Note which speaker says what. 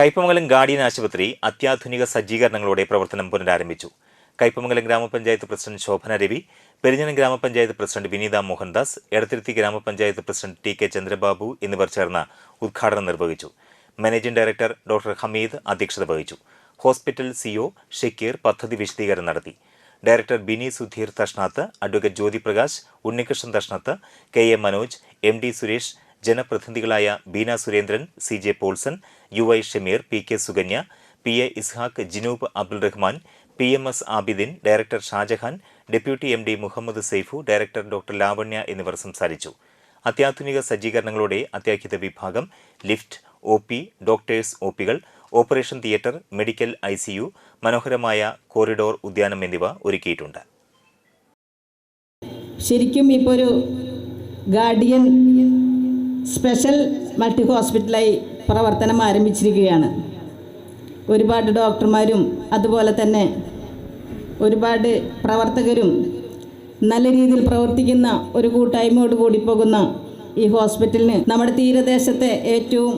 Speaker 1: Kaipamangalam guardian ആശുപത്രി അത്യാധുനിക സജ്ജീകരണങ്ങളോടെ പ്രവർത്തനം പുനരാരംഭിച്ചു. കയ്പമംഗലം ഗ്രാമപഞ്ചായത്ത് പ്രസിഡന്റ് ശോഭന രവി പെരിഞ്ഞനം ഗ്രാമപഞ്ചായത്ത് പ്രസിഡന്റ് വിനീത മോഹൻദാസ് എടത്തിരുത്തി ഗ്രാമപഞ്ചായത്ത് പ്രസിഡന്റ് ടി കെ ചന്ദ്രബാബു എന്നിവർ ചേർന്ന് ഉദ്ഘാടനം നിർവഹിച്ചു. മാനേജിംഗ് ഡയറക്ടർ ഡോക്ടർ ഹമീദ് അധ്യക്ഷത വഹിച്ചു. ഹോസ്പിറ്റൽ സിഒ ഷക്കീർ പദ്ധതി വിശദീകരണം നടത്തി. Director Bini Sudheer Thashnath advocate Jyothiprakash Unnikrishnan Thashnath K A Manoj M D Suresh ജനപ്രതിനിധികളായ Beena Surendran C J Paulson U I Shameer P K Sukanya P A Ishaq Jinoob Abdul Rahman P M S Abidin director Shahjahan deputy M D Muhammad Saifu director doctor Lavanya എന്നിവർ സംസാരിച്ചു. അത്യാധുനിക സജ്ജീകരണങ്ങളോടെ അത്യാഹിത വിഭാഗം lift O P doctors O പികൾ operation theatre medical I C U മനോഹരമായ corridor ഉദ്യാനം എന്നിവ ഒരുക്കിയിട്ടുണ്ട്.
Speaker 2: ശരിക്കും ഇപ്പോൾ ഒരു ഗാർഡിയൻ സ്പെഷ്യൽ മൾട്ടി ഹോസ്പിറ്റലായി പ്രവർത്തനം ആരംഭിച്ചിരിക്കുകയാണ്. ഒരുപാട് ഡോക്ടർമാരും അതുപോലെ തന്നെ ഒരുപാട് പ്രവർത്തകരും നല്ല രീതിയിൽ പ്രവർത്തിക്കുന്ന ഒരു കൂട്ടായ്മയോട് കൂടി പോകുന്ന ഈ ഹോസ്പിറ്റലിന് നമ്മുടെ തീരദേശത്തെ ഏറ്റവും